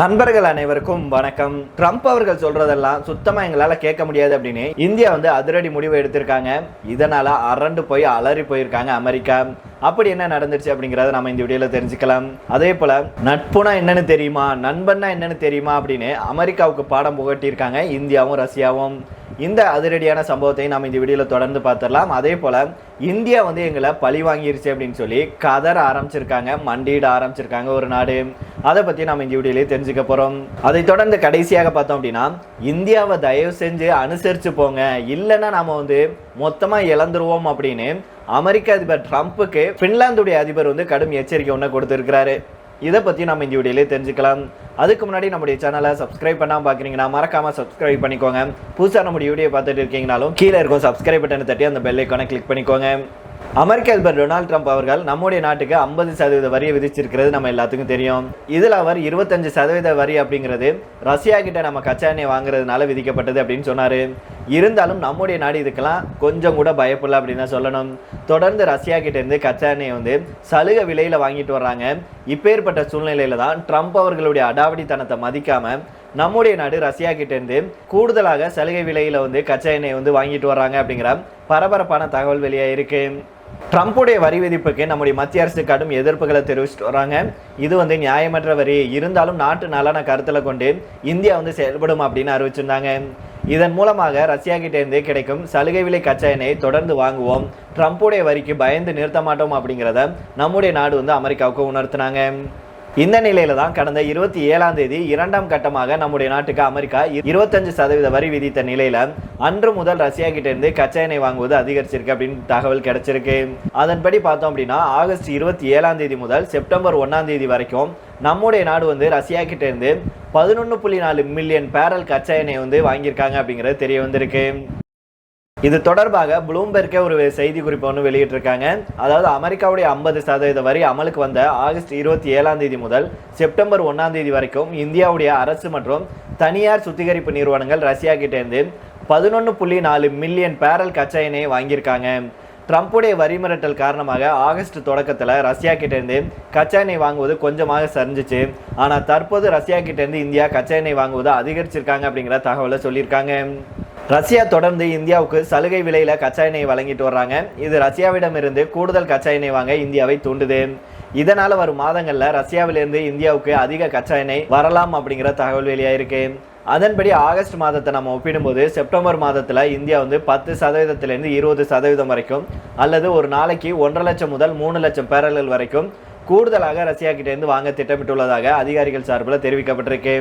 நண்பர்கள் அனைவருக்கும் வணக்கம். ட்ரம்ப் அவர்கள் சொல்றதெல்லாம் சுத்தமா எங்களால கேட்க முடியாது அப்படின்னு இந்தியா வந்து அதிரடி முடிவு எடுத்திருக்காங்க. இதனால அரண்டு போய் அலறி போயிருக்காங்க அமெரிக்கா. அப்படி என்ன நடந்துச்சு அப்படிங்கறத நம்ம இந்த வீடியோல தெரிஞ்சுக்கலாம். அதே போல நட்புனா என்னன்னு தெரியுமா? நண்பன்னா என்னன்னு தெரியுமா? அப்படின்னு அமெரிக்காவுக்கு பாடம் புகட்டியிருக்காங்க இந்தியாவும் ரஷ்யாவும். இந்த அதிரடியான சம்பவத்தை நாம் இந்த வீடியோவில் தொடர்ந்து பார்த்துடலாம். அதே போல் இந்தியா வந்து எங்களை பழி வாங்கிருச்சு அப்படின்னு சொல்லி கதற ஆரம்பிச்சிருக்காங்க. மண்டியிட ஆரம்பிச்சிருக்காங்க ஒரு நாடு. அதை பற்றி நாம் இந்த வீடியோலேயே தெரிஞ்சுக்க போகிறோம் அதை தொடர்ந்து கடைசியாக பார்த்தோம் அப்படின்னா இந்தியாவை தயவு செஞ்சு அனுசரித்து போங்க. இல்லைன்னா நாம் வந்து மொத்தமாக இழந்துருவோம் அப்படின்னு அமெரிக்க அதிபர் ட்ரம்ப்புக்கு ஃபின்லாந்துடைய அதிபர் வந்து கடும் எச்சரிக்கை ஒன்று கொடுத்துருக்கிறாரு. இதை பற்றி நம்ம இந்த வீடியோலேயே தெரிஞ்சுக்கலாம். அதுக்கு முன்னாடி நம்முடைய சேனலை சப்ஸ்கிரைப் பண்ணாமல் பார்க்குறீங்கன்னா மறக்காமல் சப்ஸ்கிரைப் பண்ணிக்கோங்க. புதுசாக நம்முடைய வீடியோ பார்த்துட்டு இருக்கீங்கனாலும் கீழே இருக்கும் சப்ஸ்கிரைப் பட்டனை தட்டி அந்த பெல் ஐக்கானை கிளிக் பண்ணிக்கோங்க. அமெரிக்க அதிபர் டொனால்டு ட்ரம்ப் அவர்கள் நம்முடைய நாட்டுக்கு ஐம்பது சதவீத வரியை விதிச்சிருக்கிறது நம்ம எல்லாத்துக்கும் தெரியும். இதில் அவர் இருபத்தஞ்சு சதவீத வரி அப்படிங்கிறது ரஷ்யா கிட்ட நம்ம கச்சா எண்ணெய் வாங்குறதுனால விதிக்கப்பட்டது அப்படின்னு சொன்னார். இருந்தாலும் நம்முடைய நாடு இதுக்கெல்லாம் கொஞ்சம் கூட பயப்படல அப்படின்னு தான் சொல்லணும். தொடர்ந்து ரஷ்யா கிட்டேருந்து கச்சா எண்ணெயை வந்து சலுகை விலையில் வாங்கிட்டு வர்றாங்க. இப்பேற்பட்ட சூழ்நிலையில தான் ட்ரம்ப் அவர்களுடைய அடாவடித்தனத்தை மதிக்காமல் நம்முடைய நாடு ரஷ்யா கிட்டேருந்து கூடுதலாக சலுகை விலையில் வந்து கச்சா எண்ணெய் வந்து வாங்கிட்டு வர்றாங்க அப்படிங்கிற பரபரப்பான தகவல் வெளியாக இருக்குது ட்ரம்ப்புடைய வரி விதிப்புக்கு நம்முடைய மத்திய அரசு கடும் எதிர்ப்புகளை தெரிவிச்சுட்டு வராங்க. இது வந்து நியாயமற்ற வரி. இருந்தாலும் நாட்டு நலனை கருத்தில் கொண்டு இந்தியா வந்து செயல்படும் அப்படின்னு அறிவிச்சிருந்தாங்க. இதன் மூலமாக ரஷ்யா கிட்டேருந்து கிடைக்கும் சலுகை விலை கச்சா எண்ணெயை தொடர்ந்து வாங்குவோம். ட்ரம்ப்புடைய வரிக்கு பயந்து நிறுத்த மாட்டோம் அப்படிங்கிறத நம்முடைய நாடு வந்து அமெரிக்காவுக்கு உணர்த்தினாங்க. இந்த நிலையில தான் கடந்த இருபத்தி ஏழாம் தேதி இரண்டாம் கட்டமாக நம்முடைய நாட்டுக்கு அமெரிக்கா இருபத்தஞ்சு சதவீத வரி விதித்த நிலையில அன்று முதல் ரஷ்யா கிட்ட இருந்து கச்சா எண்ணெய் வாங்குவது அதிகரிச்சிருக்கு அப்படின்னு தகவல் கிடைச்சிருக்கு. அதன்படி பார்த்தோம் அப்படின்னா ஆகஸ்ட் இருபத்தி ஏழாம் தேதி முதல் செப்டம்பர் ஒன்னாம் தேதி வரைக்கும் நம்முடைய நாடு வந்து ரஷ்யா கிட்ட இருந்து பதினொன்று புள்ளி நாலு மில்லியன் பேரல் கச்சா எண்ணெய் வந்து வாங்கியிருக்காங்க அப்படிங்கிறது தெரிய வந்திருக்கு. இது தொடர்பாக ப்ளூம்பெர்க்கே ஒரு செய்தி குறிப்பு ஒன்று வெளியிட்டிருக்காங்க. அதாவது அமெரிக்காவுடைய ஐம்பது சதவீத வரி அமலுக்கு வந்த ஆகஸ்ட் இருபத்தி ஏழாம் தேதி முதல் செப்டம்பர் ஒன்றாம் தேதி வரைக்கும் இந்தியாவுடைய அரசு மற்றும் தனியார் சுத்திகரிப்பு நிறுவனங்கள் ரஷ்யா கிட்டேருந்து பதினொன்று புள்ளி நாலு மில்லியன் பேரல் கச்சா எண்ணெயை வாங்கியிருக்காங்க. ட்ரம்ப்புடைய வரி மிரட்டல் காரணமாக ஆகஸ்ட் தொடக்கத்தில் ரஷ்யா கிட்டேருந்து கச்சா எண்ணெய் வாங்குவது கொஞ்சமாக சரிஞ்சிச்சு. ஆனால் தற்போது ரஷ்யா கிட்டேருந்து இந்தியா கச்சா எண்ணெய் வாங்குவது அதிகரிச்சிருக்காங்க அப்படிங்கிற தகவலை சொல்லியிருக்காங்க. ரஷ்யா தொடர்ந்து இந்தியாவுக்கு சலுகை விலையில கச்சா எண்ணெய் வழங்கிட்டு வர்றாங்க. இது ரஷ்யாவிடமிருந்து கூடுதல் கச்சா எண்ணெய் வாங்க இந்தியாவை தூண்டுது. இதனால வரும் மாதங்கள்ல ரஷ்யாவிலிருந்து இந்தியாவுக்கு அதிக கச்சா எண்ணெய் வரலாம் அப்படிங்கிற தகவல் வெளியாயிருக்கு. அதன்படி ஆகஸ்ட் மாதத்தை நம்ம ஒப்பிடும்போது செப்டம்பர் மாதத்தில் இந்தியா வந்து பத்து சதவீதத்திலேருந்து இருபது சதவீதம் வரைக்கும் அல்லது ஒரு நாளைக்கு ஒன்றரை லட்சம் முதல் மூணு லட்சம் பேரல்கள் வரைக்கும் கூடுதலாக ரஷ்யா கிட்டேருந்து வாங்க திட்டமிட்டுள்ளதாக அதிகாரிகள் சார்பில் தெரிவிக்கப்பட்டிருக்கு.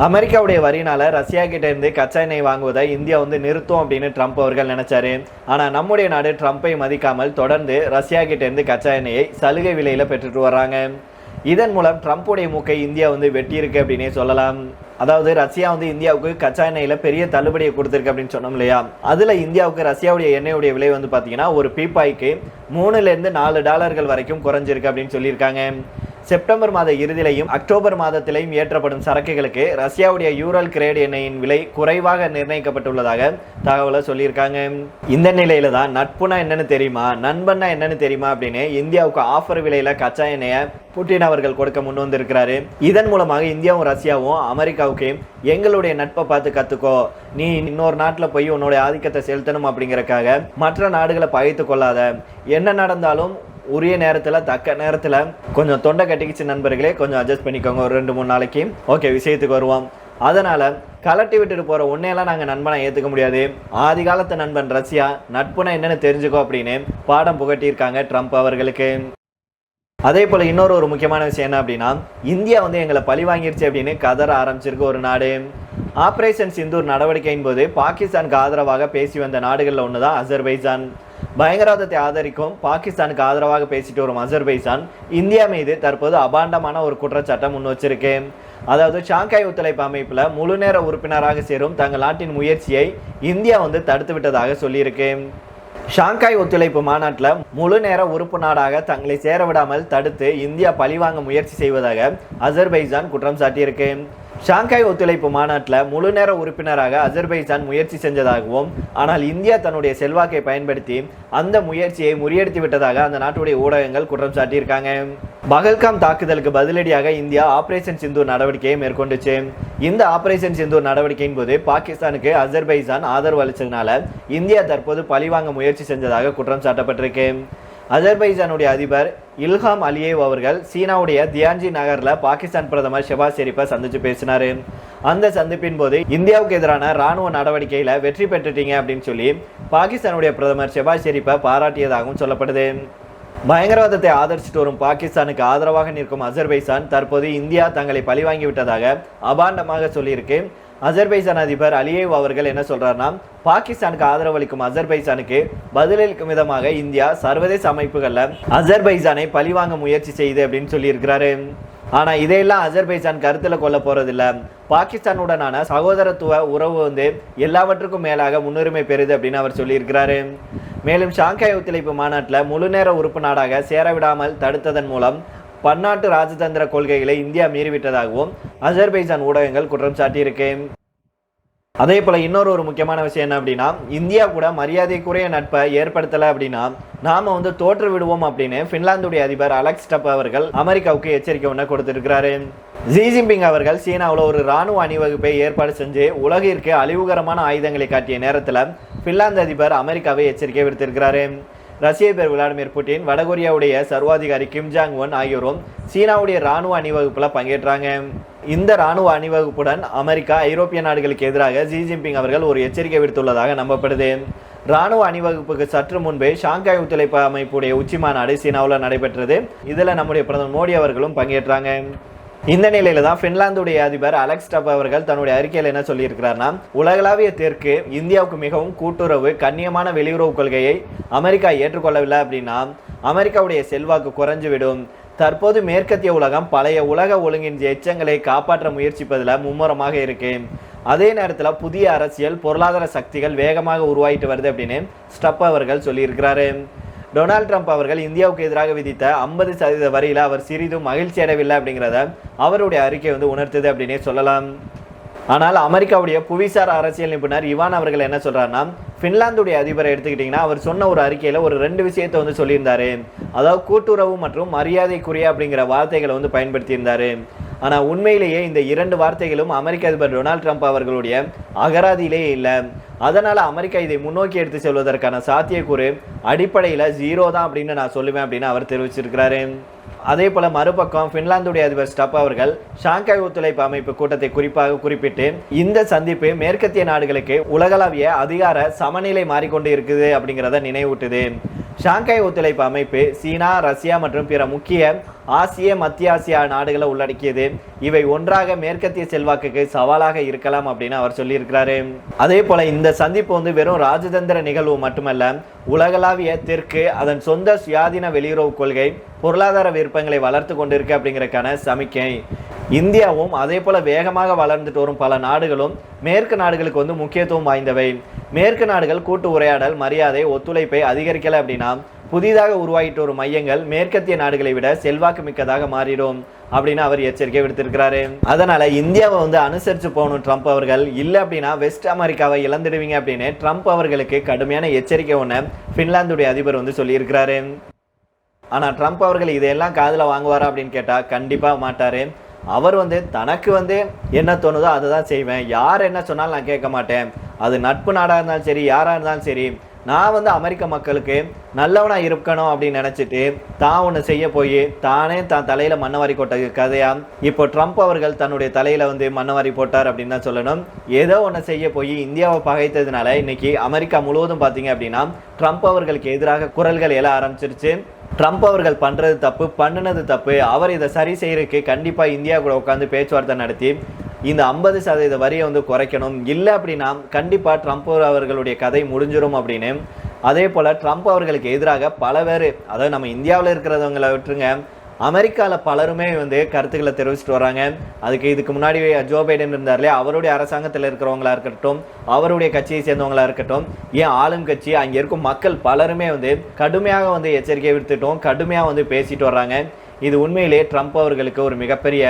அமெரிக்காவுடைய வரினால் ரஷ்யா கிட்டேருந்து கச்சா எண்ணெய் வாங்குவதை இந்தியா வந்து நிறுத்தும் அப்படின்னு ட்ரம்ப் அவர்கள் நினைச்சாரு. ஆனால் நம்முடைய நாடு ட்ரம்ப்பை மதிக்காமல் தொடர்ந்து ரஷ்யா கிட்டேருந்து கச்சா எண்ணெயை சலுகை விலையில் பெற்றுட்டு வர்றாங்க. இதன் மூலம் ட்ரம்ப்புடைய மூக்கை இந்தியா வந்து வெட்டியிருக்கு அப்படின்னே சொல்லலாம். அதாவது ரஷ்யா வந்து இந்தியாவுக்கு கச்சா எண்ணெயில் பெரிய தள்ளுபடியை கொடுத்துருக்கு அப்படின்னு சொன்னோம் இல்லையா? அதில் இந்தியாவுக்கு ரஷ்யாவுடைய எண்ணெயுடைய விலை வந்து பார்த்தீங்கன்னா ஒரு பீப்பாய்க்கு மூணுலேருந்து நாலு டாலர்கள் வரைக்கும் குறைஞ்சிருக்கு அப்படின்னு சொல்லியிருக்காங்க. செப்டம்பர் மாத இறுதியிலையும் அக்டோபர் மாதத்திலையும் ஏற்றப்படும் சரக்குகளுக்கு ரஷ்யாவுடைய யூரல் கிரேட் எண்ணெயின் விலை குறைவாக நிர்ணயிக்கப்பட்டுள்ளதாக தகவலை சொல்லியிருக்காங்க. இந்த நிலையில தான் நட்புனா என்னன்னு தெரியுமா நண்பன்னா என்னன்னு தெரியுமா அப்படின்னு இந்தியாவுக்கு ஆஃபர் விலையில கச்சா எண்ணெயை புட்டின் அவர்கள் கொடுக்க முன் வந்திருக்கிறாரு. இதன் மூலமாக இந்தியாவும் ரஷ்யாவும் அமெரிக்காவுக்கு எங்களுடைய நட்பை பார்த்து கத்துக்கோ நீ இன்னொரு நாட்டில் போய் உன்னுடைய ஆதிக்கத்தை செலுத்தணும் அப்படிங்கறக்காக மற்ற நாடுகளை பகைத்து கொள்ளாத. என்ன நடந்தாலும் உரிய நேரத்தில் தக்க நேரத்தில் கொஞ்சம் தொண்டை கட்டிக்கிச்சு நண்பர்களே கொஞ்சம் அட்ஜஸ்ட் பண்ணிக்கோங்க ஒரு ரெண்டு மூணு நாளைக்கு. ஓகே விஷயத்துக்கு வருவோம். அதனால் கலட்டி விட்டுட்டு போகிற உன்னையெல்லாம் நாங்கள் நண்பனை ஏற்றுக்க முடியாது. ஆதி காலத்து நண்பன் ரஷ்யா நட்புனா என்னென்னு தெரிஞ்சுக்கோ அப்படின்னு பாடம் புகட்டியிருக்காங்க ட்ரம்ப் அவர்களுக்கு. அதே போல் இன்னொரு ஒரு முக்கியமான விஷயம் என்ன அப்படின்னா இந்தியா வந்து எங்களை பழி வாங்கிருச்சு அப்படின்னு கதற ஆரம்பிச்சிருக்கு ஒரு நாடு. ஆப்ரேஷன் சிந்தூர் நடவடிக்கையின் போது பாகிஸ்தானுக்கு ஆதரவாக பேசி வந்த நாடுகளில் ஒன்று தான் அசர்பைஜான். பயங்கரவாதத்தை ஆதரிக்கும் பாகிஸ்தானுக்கு ஆதரவாக பேசிட்டு வரும் அசர்பைசான் இந்தியா மீது தற்போது அபாண்டமான ஒரு குற்றச்சாட்டை முன் வச்சிருக்கு. அதாவது ஷாங்காய் ஒத்துழைப்பு அமைப்பில் முழு நேர உறுப்பினராக சேரும் தங்கள் நாட்டின் முயற்சியை இந்தியா வந்து தடுத்து விட்டதாக சொல்லியிருக்கு. ஷாங்காய் ஒத்துழைப்பு மாநாட்டில் முழு நேர உறுப்பு நாடாக தங்களை சேரவிடாமல் தடுத்து இந்தியா பழிவாங்க முயற்சி செய்வதாக அசர்பைஜான் குற்றம் சாட்டியிருக்கு. ஷாங்காய் ஒத்துழைப்பு மாநாட்டில் முழு நேர உறுப்பினராக அஜர்பைஜான் முயற்சி செஞ்சதாகவும் ஆனால் இந்தியா தன்னுடைய செல்வாக்கை பயன்படுத்தி அந்த முயற்சியை முறியடித்து விட்டதாக அந்த நாட்டுடைய ஊடகங்கள் குற்றம் சாட்டியிருக்காங்க. பகல்காம் தாக்குதலுக்கு பதிலடியாக இந்தியா ஆபரேஷன் சிந்தூர் நடவடிக்கையை மேற்கொண்டுச்சு. இந்த ஆபரேஷன் சிந்தூர் நடவடிக்கையின் போது பாகிஸ்தானுக்கு அஜர்பைஜான் ஆதரவு அளித்ததுனால இந்தியா தற்போது பழிவாங்க முயற்சி செஞ்சதாக குற்றம் சாட்டப்பட்டிருக்கு. அஜர்பைஜானுடைய அதிபர் இல்ஹாம் அலியேவ் அவர்கள் சீனாவுடைய தியான்ஜி நகரில் பாகிஸ்தான் பிரதமர் ஷெபாஸ் ஷெரீஃபை சந்தித்து பேசினாரு. அந்த சந்திப்பின் போது இந்தியாவுக்கு எதிரான ராணுவ நடவடிக்கையில் வெற்றி பெற்றுட்டீங்க அப்படின்னு சொல்லி பாகிஸ்தானுடைய பிரதமர் ஷெபாஸ் ஷெரீஃபை பாராட்டியதாகவும் சொல்லப்படுது. பயங்கரவாதத்தை ஆதரிச்சிட்டு வரும் பாகிஸ்தானுக்கு ஆதரவாக நிற்கும் அஜர்பைசான் தற்போது இந்தியா தங்களை பழிவாங்கி விட்டதாக அபாண்டமாக சொல்லியிருக்கு. அசர்பைசான் அதிபர் அலியேவ் அவர்கள் என்ன சொல்றாருன்னா பாகிஸ்தானுக்கு ஆதரவளிக்கும் அசர்பைசானுக்கு பதிலளிக்கும் விதமாக இந்தியா சர்வதேச அமைப்புகளில் அசர்பைசானை பழிவாங்க முயற்சி செய்யுது அப்படின்னு சொல்லியிருக்கிறாரு. ஆனால் இதையெல்லாம் அஜர்பைஜான் கருத்தில் கொள்ள போகிறதில்ல பாகிஸ்தானுடனான சகோதரத்துவ உறவு வந்து எல்லாவற்றுக்கும் மேலாக முன்னுரிமை பெறுது அப்படின்னு அவர் சொல்லியிருக்கிறாரு. மேலும் ஷாங்காய் ஒத்துழைப்பு மாநாட்டில் முழு நேர உறுப்பு நாடாக சேர விடாமல் தடுத்ததன் மூலம் பன்னாட்டு ராஜதந்திர கொள்கைகளை இந்தியா மீறிவிட்டதாகவும் அஜர்பைஜான் ஊடகங்கள் குற்றம் சாட்டியிருக்கு. அதே போல் இன்னொரு ஒரு முக்கியமான விஷயம் என்ன அப்படின்னா இந்தியா கூட மரியாதைக்குரிய நட்பை ஏற்படுத்தலை அப்படின்னா நாம் வந்து தோற்று விடுவோம் அப்படின்னு பின்லாந்துடைய அதிபர் அலெக்ஸ் டப் அவர்கள் அமெரிக்காவுக்கு எச்சரிக்கை ஒன்று கொடுத்துருக்கிறாரு. ஜி ஜின்பிங் அவர்கள் சீனாவில் ஒரு ராணுவ அணிவகுப்பை ஏற்பாடு செஞ்சு உலகிற்கு அழிவுகரமான ஆயுதங்களை காட்டிய நேரத்தில் பின்லாந்து அதிபர் அமெரிக்காவை எச்சரிக்கை விடுத்திருக்கிறாரு. ரஷ்ய அதிபர் விளாடிமிர் புட்டின் வடகொரியாவுடைய சர்வாதிகாரி கிம் ஜாங் ஒன் ஆகியோரும் சீனாவுடைய ராணுவ அணிவகுப்பில் பங்கேற்றாங்க. இந்த ராணுவ அணிவகுப்புடன் அமெரிக்கா ஐரோப்பிய நாடுகளுக்கு எதிராக ஜி ஜின்பிங் அவர்கள் ஒரு எச்சரிக்கை விடுத்துள்ளதாக நம்பப்படுது. ராணுவ அணிவகுப்புக்கு சற்று முன்பே ஷாங்காய் ஒத்துழைப்பு அமைப்புடைய உச்சி மாநாடு சீனாவில் நடைபெற்றது. இதில் நம்முடைய பிரதமர் மோடி அவர்களும் பங்கேற்றாங்க. இந்த நிலையில தான் பின்லாந்துடைய அதிபர் அலெக்ஸ் டப் அவர்கள் தன்னுடைய அறிக்கையில் என்ன சொல்லியிருக்கிறார்னா உலகளாவிய தெற்கு இந்தியாவுக்கு மிகவும் கூட்டுறவு கண்ணியமான வெளியுறவு கொள்கையை அமெரிக்கா ஏற்றுக்கொள்ளவில்லை அப்படின்னா அமெரிக்காவுடைய செல்வாக்கு குறைஞ்சுவிடும். தற்போது மேற்கத்திய உலகம் பழைய உலக ஒழுங்கின் எச்சங்களை காப்பாற்ற முயற்சிப்பதில் மும்முரமாக இருக்கு. அதே நேரத்தில் புதிய அரசியல் பொருளாதார சக்திகள் வேகமாக உருவாயிட்டு வருது அப்படின்னு ஸ்டப் அவர்கள் சொல்லியிருக்கிறாரு. டொனால்ட் ட்ரம்ப் அவர்கள் இந்தியாவுக்கு எதிராக விதித்த ஐம்பது சதவீத வரியில் அவர் சிறிதும் மகிழ்ச்சி அடையவில்லை அப்படிங்கிறத அவருடைய அறிக்கை வந்து உணர்த்துது அப்படின்னே சொல்லலாம். ஆனால் அமெரிக்காவுடைய புவிசார் அரசியல் நிபுணர் இவான் அவர்கள் என்ன சொல்கிறாருன்னா ஃபின்லாந்துடைய அதிபரை எடுத்துக்கிட்டிங்கன்னா அவர் சொன்ன ஒரு அறிக்கையில் ஒரு ரெண்டு விஷயத்தை வந்து சொல்லியிருந்தார். அதாவது கூட்டுறவு மற்றும் மரியாதைக்குரிய அப்படிங்கிற வார்த்தைகளை வந்து பயன்படுத்தியிருந்தார். ஆனால் உண்மையிலேயே இந்த இரண்டு வார்த்தைகளும் அமெரிக்க அதிபர் டொனால்ட் ட்ரம்ப் அவர்களுடைய அகராதியிலே இல்லை. அதனால் அமெரிக்கா இதை முன்னோக்கி எடுத்து செல்வதற்கான சாத்தியக்கூறு அடிப்படையில் ஜீரோ தான் அப்படின்னு நான் சொல்லுவேன் அப்படின்னு அவர் தெரிவிச்சிருக்கிறாரு. அதே போல் மறுபக்கம் பின்லாந்துடைய அதிபர் ஸ்டப் அவர்கள் ஷாங்காய் ஒத்துழைப்பு அமைப்பு கூட்டத்தை குறிப்பாக குறிப்பிட்டு இந்த சந்திப்பு மேற்கத்திய நாடுகளுக்கு உலகளாவிய அதிகார சமநிலை மாறிக்கொண்டு இருக்குது அப்படிங்கிறத நினைவூட்டுது. ஷாங்காய் ஒத்துழைப்பு அமைப்பு சீனா ரஷ்யா மற்றும் பிற முக்கிய ஆசிய மத்திய ஆசியா நாடுகளை உள்ளடக்கியது. இவை ஒன்றாக மேற்கத்திய செல்வாக்குக்கு சவாலாக இருக்கலாம் அப்படின்னு அவர் சொல்லியிருக்கிறாரு. அதே போல இந்த சந்திப்பு வந்து வெறும் ராஜதந்திர நிகழ்வு மட்டுமல்ல உலகளாவிய தெற்கு அதன் சொந்த சுயாதீன வெளியுறவு கொள்கை பொருளாதார விருப்பங்களை வளர்த்து கொண்டிருக்கு அப்படிங்கறதுக்கான சமிக்கை. இந்தியாவும் அதே போல் வேகமாக வளர்ந்துட்டு வரும் பல நாடுகளும் மேற்கு நாடுகளுக்கு வந்து முக்கியத்துவம் வாய்ந்தவை. மேற்கு நாடுகள் கூட்டு உரையாடல் மரியாதை ஒத்துழைப்பை அதிகரிக்கலை அப்படின்னா புதிதாக உருவாகிட்டு வரும் மையங்கள் மேற்கத்திய நாடுகளை விட செல்வாக்கு மிக்கதாக மாறிடும் அப்படின்னு அவர் எச்சரிக்கை விடுத்திருக்கிறாரு. அதனால இந்தியாவை வந்து அனுசரிச்சு போகணும் ட்ரம்ப் அவர்கள். இல்லை அப்படின்னா வெஸ்ட் அமெரிக்காவை இழந்துடுவீங்க அப்படின்னு ட்ரம்ப் அவர்களுக்கு கடுமையான எச்சரிக்கை ஒன்று பின்லாந்துடைய அதிபர் வந்து சொல்லியிருக்கிறாரு. ஆனால் ட்ரம்ப் அவர்கள் இதையெல்லாம் காதில் வாங்குவாரா அப்படின்னு கேட்டால் கண்டிப்பாக மாட்டார். அவர் வந்து தனக்கு வந்து என்ன தோணுதோ அதை தான் செய்வேன். யார் என்ன சொன்னாலும் நான் கேட்க மாட்டேன். அது நட்பு நாடாக இருந்தாலும் சரி யாராக இருந்தாலும் சரி நான் வந்து அமெரிக்க மக்களுக்கு நல்லவனாக இருக்கணும் அப்படின்னு நினச்சிட்டு தான் ஒன்று செய்ய போய் தானே தான் தலையில் மண்ணவாரி கொட்ட கதையாக இப்போ ட்ரம்ப் அவர்கள் தன்னுடைய தலையில் வந்து மண்ணவாரி போட்டார் அப்படின்னு தான் சொல்லணும். ஏதோ ஒன்று செய்ய போய் இந்தியாவை பகைத்ததுனால இன்றைக்கி அமெரிக்கா முழுவதும் பார்த்தீங்க அப்படின்னா ட்ரம்ப் அவர்களுக்கு எதிராக குரல்கள் எழ ஆரம்பிச்சிருச்சு. ட்ரம்ப் அவர்கள் பண்ணுறது தப்பு பண்ணுனது தப்பு. அவர் இதை சரி செய்கிறதுக்கு கண்டிப்பாக இந்தியா கூட உட்காந்து பேச்சுவார்த்தை நடத்தி இந்த ஐம்பது சதவீத வரியை வந்து குறைக்கணும். இல்லை அப்படின்னா கண்டிப்பாக ட்ரம்ப் அவர்களுடைய கதை முடிஞ்சிடும் அப்படின்னு. அதே போல் ட்ரம்ப் அவர்களுக்கு எதிராக பல பேர் அதாவது நம்ம இந்தியாவில் இருக்கிறவங்களை விட்டுருங்க அமெரிக்காவில் பலருமே வந்து கருத்துக்களை தெரிவிச்சிட்டு வராங்க. அதுக்கு இதுக்கு முன்னாடி ஜோ பைடன் இருந்தார் இல்லையா அவருடைய அரசாங்கத்தில் இருக்கிறவங்களா இருக்கட்டும் அவருடைய கட்சியை சேர்ந்தவங்களா இருக்கட்டும் ஏன் ஆளும் கட்சி அங்கே இருக்கும் மக்கள் பலருமே வந்து கடுமையாக வந்து எச்சரிக்கை விடுத்துட்டோம் கடுமையாக வந்து பேசிட்டு வர்றாங்க. இது உண்மையிலேயே ட்ரம்ப் அவர்களுக்கு ஒரு மிகப்பெரிய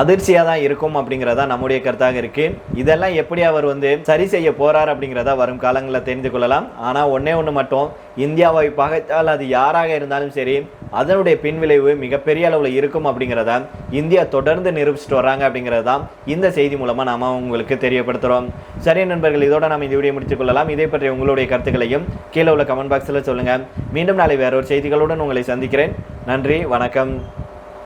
அதிர்ச்சியாக தான் இருக்கும் அப்படிங்கிறதா நம்முடைய கருத்தாக இருக்கு. இதெல்லாம் எப்படி அவர் வந்து சரி செய்ய போறார் அப்படிங்கிறதா வரும் காலங்களில் தெரிந்து கொள்ளலாம். ஆனால் ஒன்னே ஒன்று மட்டும் இந்தியாவை பகைத்தால் அது யாராக இருந்தாலும் சரி அதனுடைய பின்விளைவு மிகப்பெரிய அளவில் இருக்கும் அப்படிங்கிறத இந்தியா தொடர்ந்து நிரூபிச்சுட்டு வராங்க அப்படிங்கிறது தான் இந்த செய்தி மூலமாக நாம் உங்களுக்கு தெரியப்படுத்துகிறோம் சரி நண்பர்கள் இதோட நாம் இந்த வீடியோ முடித்துக் கொள்ளலாம். இதை பற்றி உங்களுடைய கருத்துக்களையும் கீழே உள்ள கமெண்ட் பாக்ஸில் சொல்லுங்கள் மீண்டும் நாளை வேறொரு செய்திகளுடன் உங்களை சந்திக்கிறேன். நன்றி வணக்கம்.